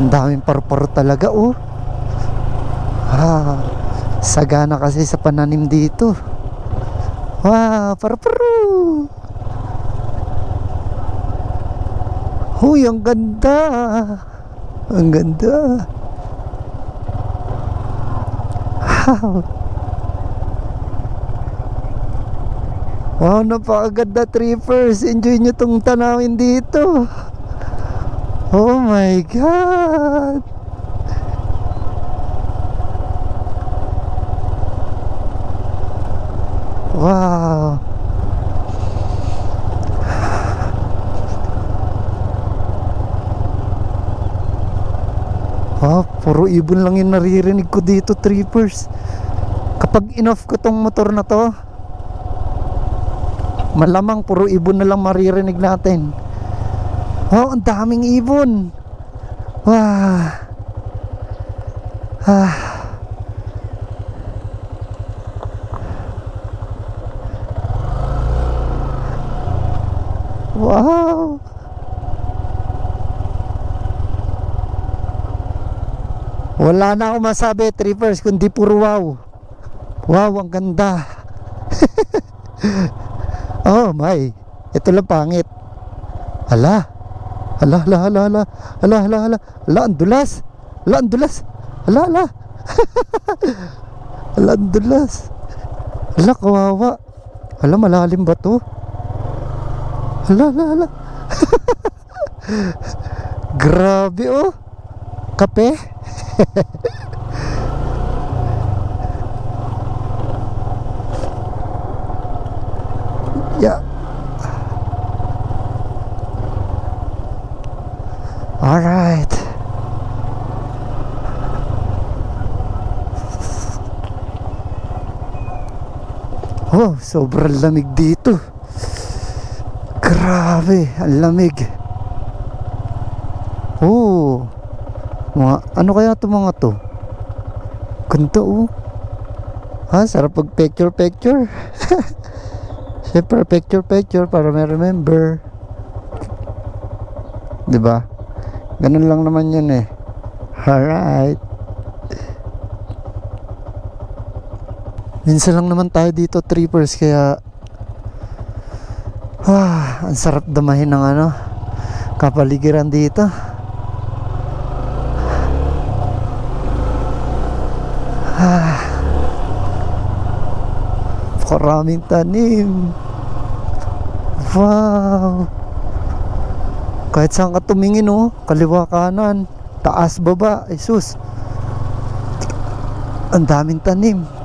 Ang daming parpar talaga oh. Ah, sagana kasi sa pananim dito. Wow, parparu! Huy, ang ganda! Ang ganda! Wow! Wow, napakaganda trippers. Enjoy nyo tong tanawin dito. Oh my God! Wow! Wow, puro ibon lang yung naririnig ko dito, trippers. Kapag in-off ko tong motor na to, malamang puro ibon na lang maririnig natin. Wow, ang daming ibon. Wow. Ah. Wow. Wala na akong masabi, trippers, kundi puro wow. Wow, ang ganda. oh my. Ito lang pangit. Ala. Ala, ala, ala, ala. Ala, ala, ala. Ala, ang. Ala. Ala, ala. ala, ang. Ala, kawawa. Ala, malalim ba to? Ala, ala, ala. Grabe oh. Kape? yeah. All right. Oh, sobrang lamig dito. Grabe, ang lamig. Oh. Mga, ano kaya to mga to? Ganda oh. Ha, sarap pag picture picture. Siyempre picture picture para may remember. 'Di ba? Ganun lang naman 'yun eh. Alright. Minsan lang naman tayo dito trippers kaya ah, ang sarap damahin ng ano kapaligiran dito. Ah. Karaming tanim. Wow. Kahit saan ka tumingin oh, kaliwa kanan, taas baba, Jesus. Ang daming tanim.